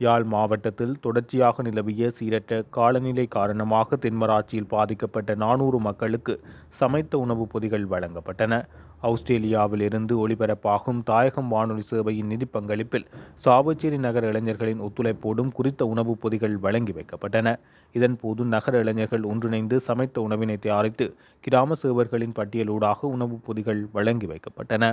யாழ் மாவட்டத்தில் தொடர்ச்சியாக நிலவிய சீரற்ற காலநிலை காரணமாக தென்மராட்சியில் பாதிக்கப்பட்ட நானூறு மக்களுக்கு சமைத்த உணவுப் பொதிகள் வழங்கப்பட்டன. ஆஸ்திரேலியாவில் இருந்து ஒளிபரப்பாகும் தாயகம் வானொலி சேவையின் நிதி பங்களிப்பில் சாவச்சேரி நகர இளைஞர்களின் ஒத்துழைப்போடும் குறித்த உணவுப் பொதிகள் வழங்கி வைக்கப்பட்டன. இதன்போது நகர இளைஞர்கள் ஒன்றிணைந்து சமைத்த உணவினை தயாரித்து கிராம சேவர்களின் பட்டியலூடாக உணவுப் பொதிகள் வழங்கி வைக்கப்பட்டன.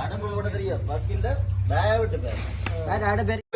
அடம்பு கூட தெரியும் பஸ் இல்ல பேவிட்டு பேர் பேர்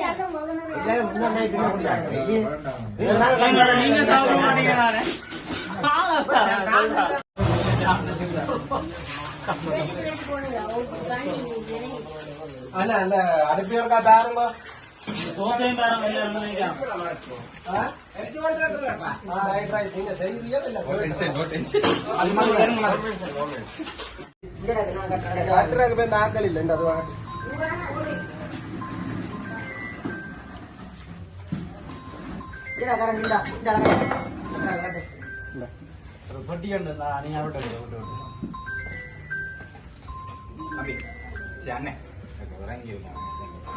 ராஜபோகம் அண்ணா அந்த அடுப்பியர்க்கா தாருமா இல்லை இந்த டேபிள் மேனேஜ்மெண்ட் அப்ப நான் கொடுங்க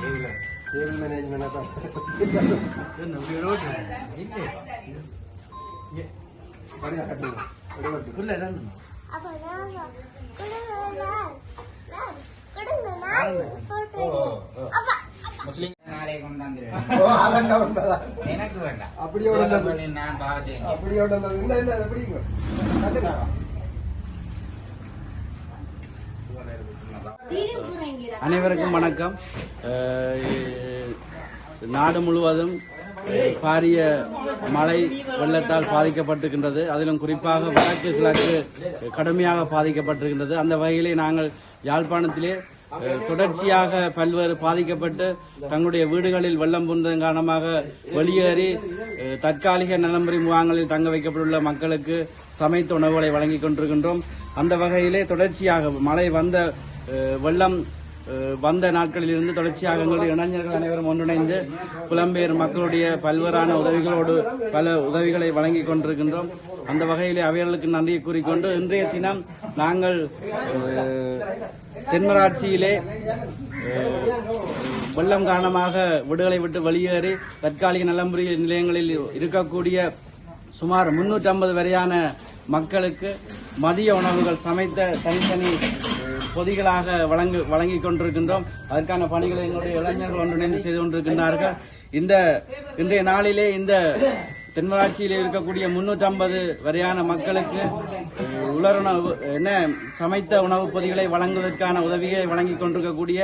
கொடுங்க அப்பா எனக்கு வேண்டாம் அப்படியே உடனே நான் பாவத்தேன் அப்படியே உடனே இல்லை இல்லை எப்படிங்க கட்டுனா அனைவருக்கும் வணக்கம். நாடு முழுவதும் பாரிய மழை வெள்ளத்தால் பாதிக்கப்பட்டிருக்கின்றது. அதிலும் குறிப்பாக வடக்கு கிழக்கு கடுமையாக பாதிக்கப்பட்டிருக்கின்றது. அந்த வகையிலே நாங்கள் யாழ்ப்பாணத்திலே தொடர்ச்சியாக பல்வேறு பாதிக்கப்பட்டு தங்களுடைய வீடுகளில் வெள்ளம் புந்ததன் காரணமாக வெளியேறி தற்காலிக நலம்புரி முகாங்களில் தங்க வைக்கப்பட்டுள்ள மக்களுக்கு சமைத்த உணவுகளை வழங்கிக் கொண்டிருக்கின்றோம். அந்த வகையிலே தொடர்ச்சியாக மழை வந்த வெள்ளம் வந்த நாட்களில் இருந்து தொடர்ச்சியாக எங்களுடைய இளைஞர்கள் அனைவரும் ஒன்றிணைந்து புலம்பெயர் மக்களுடைய பல்வேறான உதவிகளோடு பல உதவிகளை வழங்கிக் கொண்டிருக்கின்றோம். அந்த வகையிலே அவர்களுக்கு நன்றியை கூறிக்கொண்டு இன்றைய தினம் நாங்கள் தென்மராட்சியிலே வெள்ளம் காரணமாக விடுதலை விட்டு வெளியேறி தற்காலிக நலம்புரிய நிலையங்களில் இருக்கக்கூடிய சுமார் 350 வரையான மக்களுக்கு மதிய உணவுகள் சமைத்த தனித்தனி பொதிகளாக வழங்கு வழங்கிக் கொண்டிருக்கின்றோம். அதற்கான பணிகளை எங்களுடைய இளைஞர்கள் ஒன்றிணைந்து செய்து கொண்டிருக்கின்றார்கள். இந்த இன்றைய நாளிலே இந்த தென்மராட்சியில் இருக்கக்கூடிய 350 வரையான மக்களுக்கு உலருணவு என்ன சமைத்த உணவுப் பொதிகளை வழங்குவதற்கான உதவியை வழங்கிக் கொண்டிருக்கக்கூடிய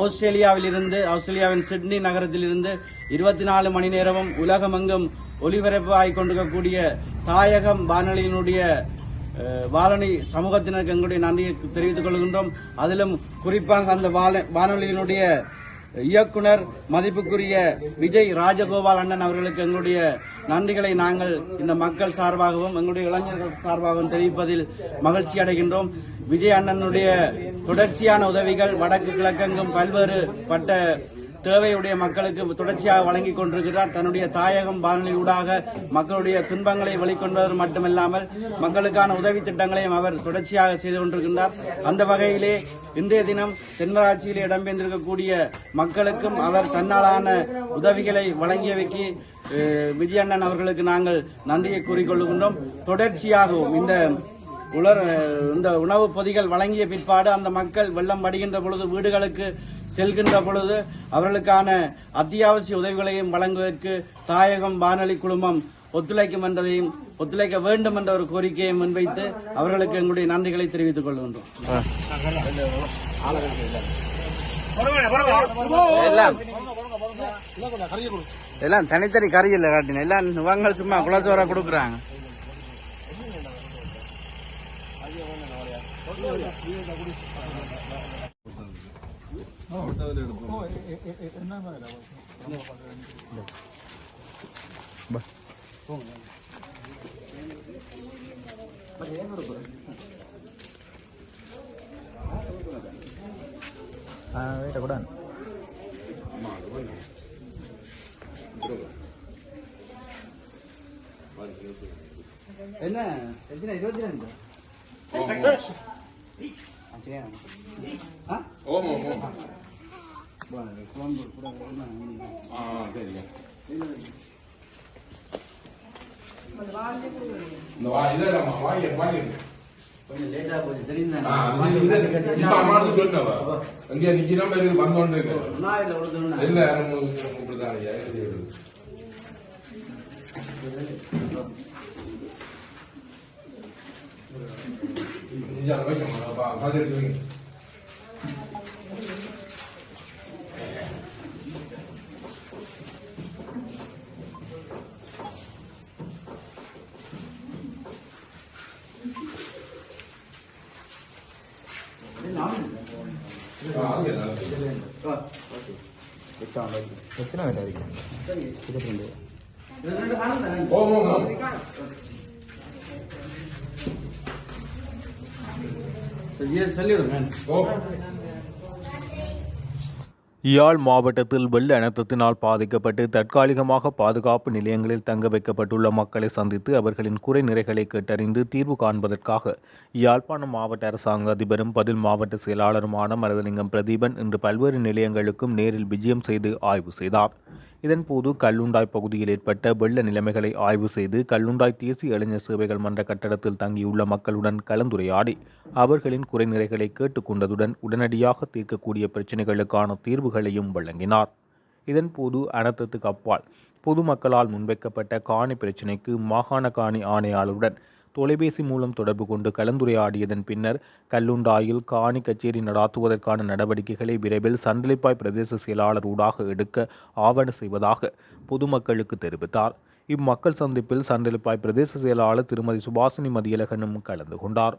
ஆஸ்திரேலியாவிலிருந்து ஆஸ்திரேலியாவின் சிட்னி நகரத்திலிருந்து இருபத்தி நாலு மணி நேரமும் உலகமெங்கும் ஒலிபரப்பு ஆகிக் கொண்டிருக்கக்கூடிய தாயகம் வானொலியினுடைய வாலனி சமூகத்தினருக்கு எங்களுடைய நன்றியை தெரிவித்துக் கொள்கின்றோம். அதிலும் குறிப்பாக அந்த வான- வானொலியினுடைய இயக்குனர் மதிப்புக்குரிய விஜய் ராஜகோபால் அண்ணன் அவர்களுக்கு எங்களுடைய நன்றிகளை நாங்கள் இந்த மக்கள் சார்பாகவும் எங்களுடைய இளைஞர்கள் சார்பாகவும் தெரிவிப்பதில் மகிழ்ச்சி அடைகின்றோம். விஜய் அண்ணனுடைய தொடர்ச்சியான உதவிகள் வடக்கு கிழக்கெங்கும் பல்வேறு பட்ட தேவையுடைய மக்களுக்கு தொடர்ச்சியாக வழங்கிக் கொண்டிருக்கிறார். தன்னுடைய தாயகம் வானொலி மக்களுடைய துன்பங்களை வெளிக்கொண்டது மட்டுமல்லாமல் மக்களுக்கான உதவி திட்டங்களையும் அவர் தொடர்ச்சியாக செய்து கொண்டிருக்கின்றார். அந்த வகையிலே இன்றைய தினம் தென்மராட்சியில் இடம்பெற்றிருக்கக்கூடிய மக்களுக்கும் அவர் தன்னாலான உதவிகளை வழங்கியவைக்கு விஜயண்ணன் அவர்களுக்கு நாங்கள் நன்றியை கூறிக்கொள்கின்றோம் தொடர்ச்சியாகவும் இந்த உலர் இந்த உணவுப் பொதிகள் வழங்கிய பிற்பாடு அந்த மக்கள் வெள்ளம் வடிகின்ற பொழுது வீடுகளுக்கு செல்கின்ற பொழுது அவர்களுக்கான அத்தியாவசிய உதவிகளையும் வழங்குவதற்கு தாயகம் வானொலி குழுமம் ஒத்துழைக்கும் என்றதையும் ஒத்துழைக்க வேண்டும் என்ற ஒரு கோரிக்கையை முன்வைத்து அவர்களுக்கு எங்களுடைய நன்றிகளை தெரிவித்துக் கொள்கின்றோம். எல்லாம். எல்லாம் தனித்தனி கறி இல்லை காட்டின. எல்லாம் இவங்க சும்மா குலசோரா கொடுக்குறாங்க. வீட்டை கூட என்ன இருபத்தி ரெண்டு? கொஞ்சம் லேட்டா போச்சு தெரியுது 你讲的为什么了吧？反就是。这？边的，这，边的？这。是汉族的。好好好。யாழ் மாவட்டத்தில் வெள்ள அனர்த்தத்தினால் பாதிக்கப்பட்டு தற்காலிகமாக பாதுகாப்பு நிலையங்களில் தங்க வைக்கப்பட்டுள்ள மக்களை சந்தித்து அவர்களின் குறை நிறைகளை கேட்டறிந்து தீர்வு காண்பதற்காக யாழ்ப்பாணம் மாவட்ட அரசாங்க அதிபரும் பதில் மாவட்ட செயலாளருமான மரதலிங்கம் பிரதீபன் இன்று பல்வேறு நிலையங்களுக்கும் நேரில் விஜயம் செய்து ஆய்வு செய்தார். இதன்போது கல்லுண்டாய் பகுதியில் ஏற்பட்ட வெள்ள நிலைமைகளை ஆய்வு செய்து கல்லுண்டாய் தேசிய இளைஞர் சேவைகள் மன்ற கட்டடத்தில் தங்கியுள்ள மக்களுடன் கலந்துரையாடி அவர்களின் குறைநிறைகளை கேட்டுக்கொண்டதுடன் உடனடியாக தீர்க்கக்கூடிய பிரச்சினைகளுக்கான தீர்வுகளையும் வழங்கினார். இதன்போது அனர்த்தத்துக்கு அப்பால் பொதுமக்களால் முன்வைக்கப்பட்ட காணி பிரச்சினைக்கு மாகாண காணி ஆணையாளருடன் தொலைபேசி மூலம் தொடர்பு கொண்டு கலந்துரையாடியதன் பின்னர் கல்லுண்டாயில் காணி கச்சேரி நடாத்துவதற்கான நடவடிக்கைகளை விரைவில் சண்டலிப்பாய் பிரதேச செயலாளர் ஊடாக எடுக்க ஆவண செய்வதாக பொதுமக்களுக்கு தெரிவித்தார். இம்மக்கள் சந்திப்பில் சண்டலிப்பாய் பிரதேச செயலாளர் திருமதி சுபாசினி மதியழகனும் கலந்து கொண்டார்.